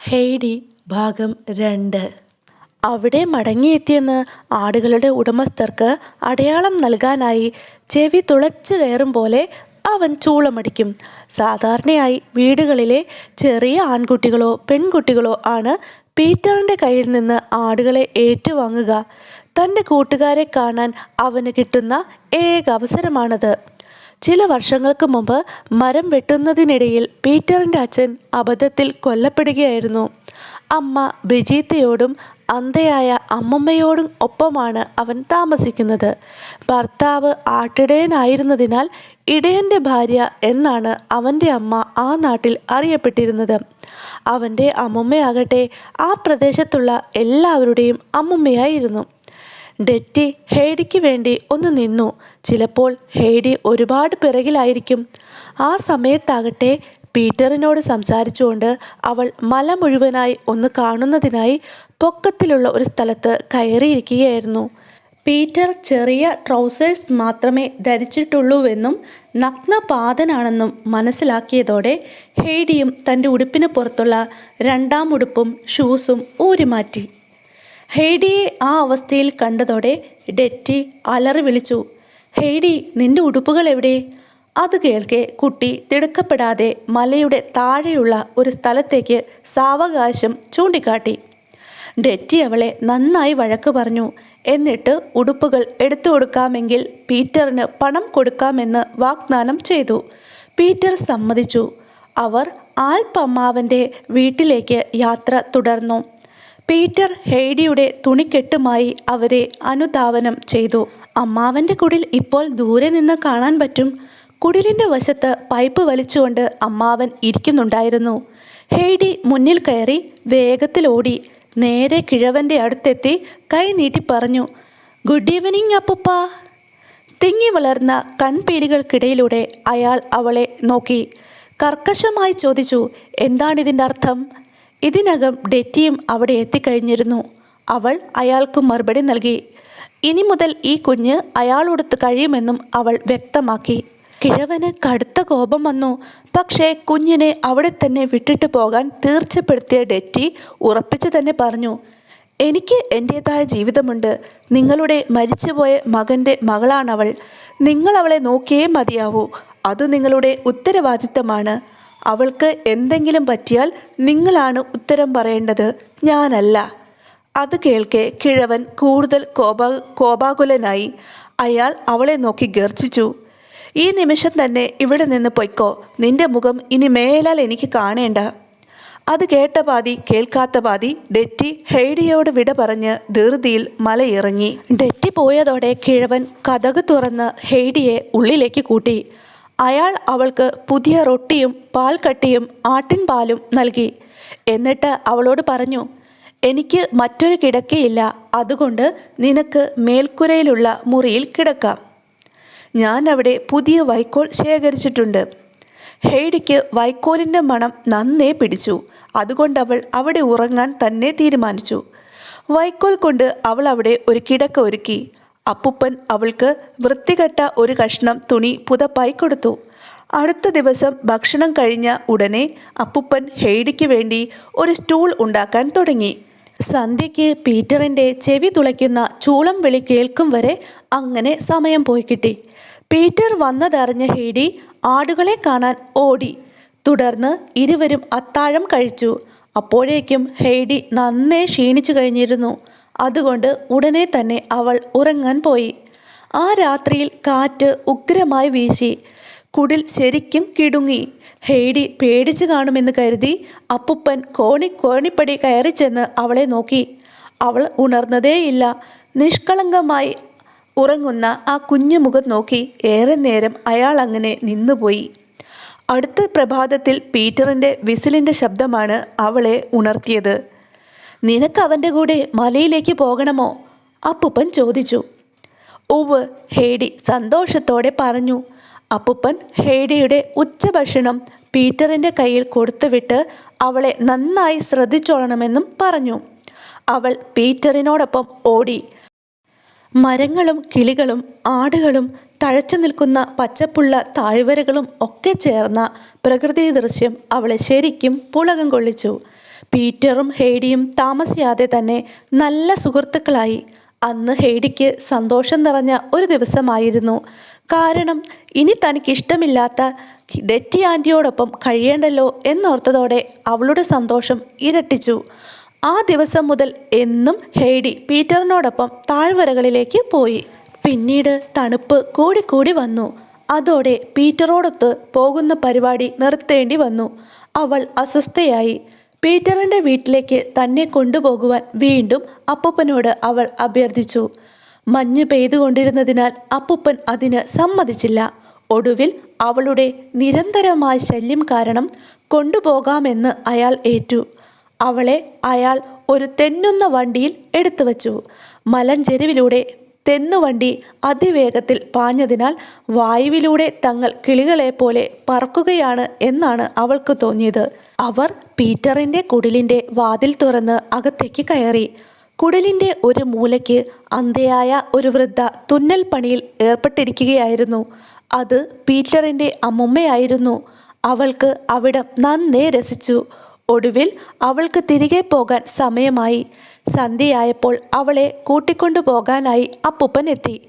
ഹെയ്ഡി ഭാഗം രണ്ട്. അവിടെ മടങ്ങിയെത്തിയെന്ന് ആടുകളുടെ ഉടമസ്ഥർക്ക് അടയാളം നൽകാനായി ചെവി തുളച്ചു കയറും പോലെ അവൻ ചൂളമടിക്കും. സാധാരണയായി വീടുകളിലെ ചെറിയ ആൺകുട്ടികളോ പെൺകുട്ടികളോ ആണ് പീറ്ററിന്റെ കയ്യിൽ നിന്ന് ആടുകളെ ഏറ്റുവാങ്ങുക. തന്റെ കൂട്ടുകാരെ കാണാൻ അവന് കിട്ടുന്ന ഏക അവസരമാണത്. ചില വർഷങ്ങൾക്ക് മുമ്പ് മരം വെട്ടുന്നതിനിടയിൽ പീറ്ററിന്റെ അച്ഛൻ അബദ്ധത്തിൽ കൊല്ലപ്പെടുകയായിരുന്നു. അമ്മ ബ്രിജീത്തയോടും അന്തയായ അമ്മമ്മയോടും ഒപ്പമാണ് അവൻ താമസിക്കുന്നത്. ഭർത്താവ് ആട്ടിടയനായിരുന്നതിനാൽ ഇടയന്റെ ഭാര്യ എന്നാണ് അവന്റെ അമ്മ ആ നാട്ടിൽ അറിയപ്പെട്ടിരുന്നത്. അവന്റെ അമ്മുമ്മയാകട്ടെ ആ പ്രദേശത്തുള്ള എല്ലാവരുടെയും അമ്മുമ്മയായിരുന്നു. ഡെറ്റി ഹേഡിക്ക് വേണ്ടി ഒന്ന് നിന്നു. ചിലപ്പോൾ ഹേഡി ഒരുപാട് പിറകിലായിരിക്കും. ആ സമയത്താകട്ടെ പീറ്ററിനോട് സംസാരിച്ചുകൊണ്ട് അവൾ മല മുഴുവനായി ഒന്ന് കാണുന്നതിനായി പൊക്കത്തിലുള്ള ഒരു സ്ഥലത്ത് കയറിയിരിക്കുകയായിരുന്നു. പീറ്റർ ചെറിയ ട്രൗസേഴ്സ് മാത്രമേ ധരിച്ചിട്ടുള്ളൂവെന്നും നഗ്നപാതനാണെന്നും മനസ്സിലാക്കിയതോടെ ഹേഡിയും തന്റെ ഉടുപ്പിന് പുറത്തുള്ള രണ്ടാം ഉടുപ്പും ഷൂസും ഊരിമാറ്റി. ഹെയ്ഡിയെ ആ അവസ്ഥയിൽ കണ്ടതോടെ ഡെറ്റി അലറി വിളിച്ചു. ഹെയ്ഡി നിന്റെ ഉടുപ്പുകൾ എവിടെ? അത് കേൾക്കെ കുട്ടി തിടുക്കപ്പെടാതെ മലയുടെ താഴെയുള്ള ഒരു സ്ഥലത്തേക്ക് സാവകാശം ചൂണ്ടിക്കാട്ടി. ഡെറ്റി അവളെ നന്നായി വഴക്ക് പറഞ്ഞു. എന്നിട്ട് ഉടുപ്പുകൾ എടുത്തു കൊടുക്കാമെങ്കിൽ പീറ്ററിന് പണം കൊടുക്കാമെന്ന് വാഗ്ദാനം ചെയ്തു. പീറ്റർ സമ്മതിച്ചു. അവർ ആൽപ്പമ്മാവന്റെ വീട്ടിലേക്ക് യാത്ര തുടർന്നു. പീറ്റർ ഹെയ്ഡിയുടെ തുണിക്കെട്ടുമായി അവരെ അനുധാവനം ചെയ്തു. അമ്മാവന്റെ കുടിൽ ഇപ്പോൾ ദൂരെ നിന്ന് കാണാൻ പറ്റും. കുടിലിന്റെ വശത്ത് പൈപ്പ് വലിച്ചുകൊണ്ട് അമ്മാവൻ ഇരിക്കുന്നുണ്ടായിരുന്നു. ഹെയ്ഡി മുന്നിൽ കയറി വേഗത്തിലോടി നേരെ കിഴവന്റെ അടുത്തെത്തി കൈ നീട്ടി പറഞ്ഞു ഗുഡ് ഈവനിങ് അപ്പുപ്പ. തിങ്ങി വളർന്ന കൺപീലികൾക്കിടയിലൂടെ അയാൾ അവളെ നോക്കി. കർക്കശമായി ചോദിച്ചു എന്താണിതിന്റെ അർത്ഥം? ഇതിനകം ഡെറ്റിയും അവിടെ എത്തിക്കഴിഞ്ഞിരുന്നു. അവൾ അയാൾക്ക് മറുപടി നൽകി. ഇനി മുതൽ ഈ കുഞ്ഞ് അയാളോടത്ത് കഴിയുമെന്നും അവൾ വ്യക്തമാക്കി. കിഴവന് കടുത്ത കോപം വന്നു. പക്ഷേ കുഞ്ഞിനെ അവിടെ തന്നെ വിട്ടിട്ട് പോകാൻ തീർച്ചപ്പെടുത്തിയ ഡെറ്റി ഉറപ്പിച്ചു തന്നെ പറഞ്ഞു എനിക്ക് എന്റേതായ ജീവിതമുണ്ട്. നിങ്ങളുടെ മരിച്ചുപോയ മകന്റെ മകളാണവൾ. നിങ്ങൾ അവളെ നോക്കിയേ മതിയാവൂ. അത് നിങ്ങളുടെ ഉത്തരവാദിത്തമാണ്. അവൾക്ക് എന്തെങ്കിലും പറ്റിയാൽ നിങ്ങളാണ് ഉത്തരം പറയേണ്ടത്. ഞാനല്ല. അത് കേൾക്കെ കിഴവൻ കൂടുതൽ കോപാ കോപാകുലനായി അയാൾ അവളെ നോക്കി ഗർജിച്ചു ഈ നിമിഷം തന്നെ ഇവിടെ നിന്ന് പൊയ്ക്കോ. നിന്റെ മുഖം ഇനി മേലാൽ എനിക്ക് കാണേണ്ട. അത് കേട്ട പാതി കേൾക്കാത്ത പാതി ഡെറ്റി ഹെയ്ഡിയോട് വിട പറഞ്ഞ് ധൃതിയിൽ മലയിറങ്ങി. ഡെറ്റി പോയതോടെ കിഴവൻ കഥക് തുറന്ന് ഹെയ്ഡിയെ ഉള്ളിലേക്ക് കൂട്ടി. അയാൾ അവൾക്ക് പുതിയ റൊട്ടിയും പാൽക്കട്ടിയും ആട്ടിൻപാലും നൽകി. എന്നിട്ട് അവളോട് പറഞ്ഞു എനിക്ക് മറ്റൊരു കിടക്കയില്ല അതുകൊണ്ട് നിനക്ക് മേൽക്കുരയിലുള്ള മുറിയിൽ കിടക്കാം. ഞാൻ അവിടെ പുതിയ വൈക്കോൽ ശേഖരിച്ചിട്ടുണ്ട്. ഹെയ്ഡിക്ക് വൈക്കോലിന്റെ മണം നന്നേ പിടിച്ചു. അതുകൊണ്ട് അവൾ അവിടെ ഉറങ്ങാൻ തന്നെ തീരുമാനിച്ചു. വൈക്കോൽ കൊണ്ട് അവൾ അവിടെ ഒരു കിടക്ക ഒരുക്കി. അപ്പുപ്പൻ അവൾക്ക് വൃത്തികെട്ട ഒരു കഷ്ണം തുണി പുതപ്പായി കൊടുത്തു. അടുത്ത ദിവസം ഭക്ഷണം കഴിഞ്ഞ ഉടനെ അപ്പുപ്പൻ ഹെയ്ഡിക്ക് വേണ്ടി ഒരു സ്റ്റൂൾ ഉണ്ടാക്കാൻ തുടങ്ങി. സന്ധ്യയ്ക്ക് പീറ്ററിന്റെ ചെവി തുളയ്ക്കുന്ന ചൂളം വിളി കേൾക്കും വരെ അങ്ങനെ സമയം പോയി കിട്ടി. പീറ്റർ വന്നതറിഞ്ഞ ഹെയ്ഡി ആടുകളെ കാണാൻ ഓടി. തുടർന്ന് ഇരുവരും അത്താഴം കഴിച്ചു. അപ്പോഴേക്കും ഹെയ്ഡി നന്നേ ക്ഷീണിച്ചു കഴിഞ്ഞിരുന്നു. അതുകൊണ്ട് ഉടനെ തന്നെ അവൾ ഉറങ്ങാൻ പോയി. ആ രാത്രിയിൽ കാറ്റ് ഉഗ്രമായി വീശി. കുടിൽ ശരിക്കും കിടുങ്ങി. ഹെയ്ഡി പേടിച്ചു കാണുമെന്ന് കരുതി അപ്പുപ്പൻ കോണി കോണിപ്പടി കയറി ചെന്ന് അവളെ നോക്കി. അവൾ ഉണർന്നതേയില്ല. നിഷ്കളങ്കമായി ഉറങ്ങുന്ന ആ കുഞ്ഞു മുഖം നോക്കി ഏറെ നേരം അയാൾ അങ്ങനെ നിന്നുപോയി. അടുത്ത പ്രഭാതത്തിൽ പീറ്ററിന്റെ വിസിലിന്റെ ശബ്ദമാണ് അവളെ ഉണർത്തിയത്. നിനക്ക് അവന്റെ കൂടെ മലയിലേക്ക് പോകണമോ? അപ്പുപ്പൻ ചോദിച്ചു. ഉവ് ഹേഡി സന്തോഷത്തോടെ പറഞ്ഞു. അപ്പുപ്പൻ ഹേഡിയുടെ ഉച്ചഭക്ഷണം പീറ്ററിന്റെ കയ്യിൽ കൊടുത്തുവിട്ട് അവളെ നന്നായി ശ്രദ്ധിച്ചോളണമെന്നും പറഞ്ഞു. അവൾ പീറ്ററിനോടൊപ്പം ഓടി. മരങ്ങളും കിളികളും ആടുകളും തഴച്ചു നിൽക്കുന്ന പച്ചപ്പുള്ള താഴ്വരകളും ഒക്കെ ചേർന്ന പ്രകൃതി ദൃശ്യം അവളെ ശരിക്കും പുളകം കൊള്ളിച്ചു. പീറ്ററും ഹേഡിയും താമസിയാതെ തന്നെ നല്ല സുഹൃത്തുക്കളായി. അന്ന് ഹേഡിക്ക് സന്തോഷം നിറഞ്ഞ ഒരു ദിവസമായിരുന്നു. കാരണം ഇനി തനിക്കിഷ്ടമില്ലാത്ത ഡെറ്റി ആന്റിയോടൊപ്പം കഴിയേണ്ടല്ലോ എന്നോർത്തതോടെ അവളുടെ സന്തോഷം ഇരട്ടിച്ചു. ആ ദിവസം മുതൽ എന്നും ഹെയ്ഡി പീറ്ററിനോടൊപ്പം താഴ്വരകളിലേക്ക് പോയി. പിന്നീട് തണുപ്പ് കൂടിക്കൂടി വന്നു. അതോടെ പീറ്ററോടൊത്ത് പോകുന്ന പരിപാടി നിർത്തേണ്ടി വന്നു. അവൾ അസ്വസ്ഥയായി. പീറ്ററിന്റെ വീട്ടിലേക്ക് തന്നെ കൊണ്ടുപോകുവാൻ വീണ്ടും അപ്പൂപ്പനോട് അവൾ അഭ്യർത്ഥിച്ചു. മഞ്ഞ് പെയ്തുകൊണ്ടിരുന്നതിനാൽ അപ്പൂപ്പൻ അതിന് സമ്മതിച്ചില്ല. ഒടുവിൽ അവളുടെ നിരന്തരമായ ശല്യം കാരണം കൊണ്ടുപോകാമെന്ന് അയാൾ ഏറ്റു. അവളെ അയാൾ ഒരു തെന്നുന്ന വണ്ടിയിൽ എടുത്തു വച്ചു മലഞ്ചെരുവിലൂടെ തെന്നുവണ്ടി അതിവേഗത്തിൽ പാഞ്ഞതിനാൽ വായുവിലൂടെ തങ്ങൾ കിളികളെ പോലെ പറക്കുകയാണ് എന്നാണ് അവൾക്ക് തോന്നിയത്. അവർ പീറ്ററിന്റെ കുടിലിന്റെ വാതിൽ തുറന്ന് അകത്തേക്ക് കയറി. കുടിലിന്റെ ഒരു മൂലയ്ക്ക് അന്ധയായ ഒരു വൃദ്ധ തുന്നൽ പണിയിൽ ഏർപ്പെട്ടിരിക്കുകയായിരുന്നു. അത് പീറ്ററിന്റെ അമ്മുമ്മയായിരുന്നു. അവൾക്ക് അവിടം നന്നേ രസിച്ചു. ഒടുവിൽ അവൾക്ക് തിരികെ പോകാൻ സമയമായി. സന്ധ്യയായപ്പോൾ അവളെ കൂട്ടിക്കൊണ്ടുപോകാനായി അപ്പൂപ്പൻ എത്തി.